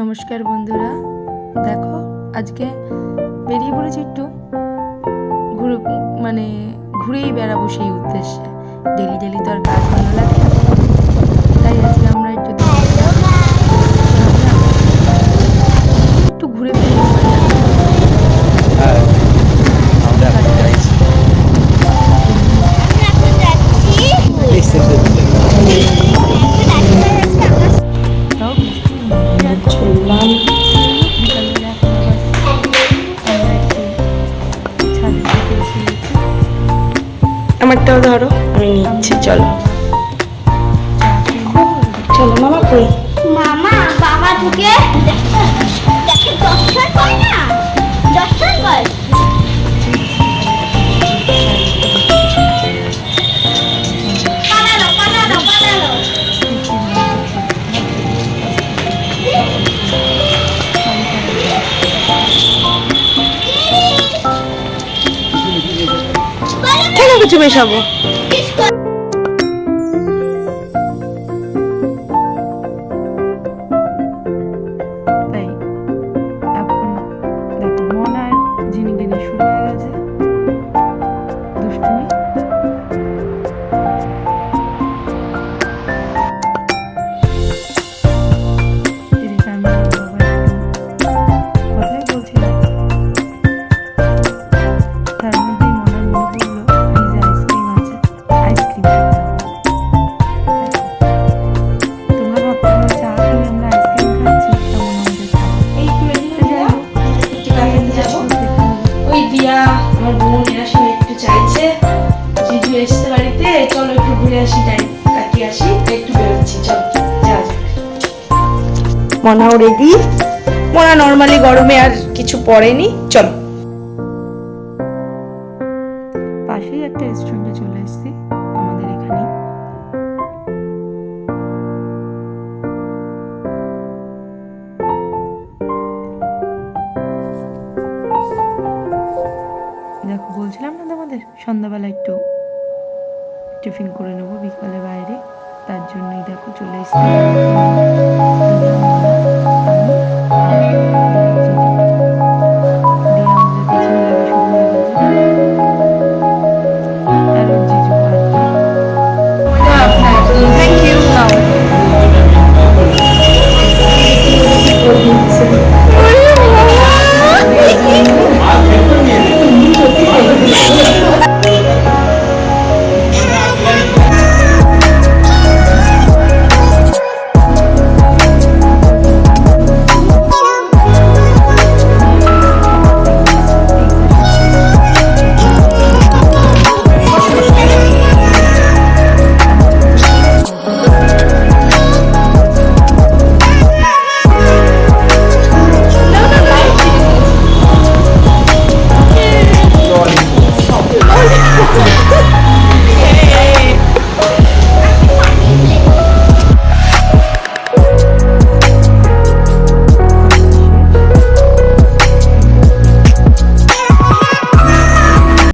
নমস্কার বন্ধুরা। দেখো, আজকে বেরিয়ে পড়েছি একটু ঘুরে মানে ঘুরেই বেড়াবো সেই উদ্দেশ্যে। ডেলি ডেলি তো আর কাজ ভালো লাগে তাই আজকে আমরা একটু আমারটাও ধরো আমি নিচ্ছি চলো। চলো মামা কই? মামা বাবা ঢুকে কিছু মেশাবো আসি টাইম কাটিয়ে আসি একটু বেরোচ্ছি চলো যাওয়া যাক মনাও রেডি? মনা নর্মালি গরমে আর কিছু পড়েনি চলো। পাশেই একটা রেস্টুরেন্টে চলে এসেছি আমাদের এখানে। দেখো বলছিলাম না তোমাদের সন্ধ্যাবেলা একটু টিফিন করে নেব বিকালে বাইরে। তার জন্যই দেখো চলে এসেছি।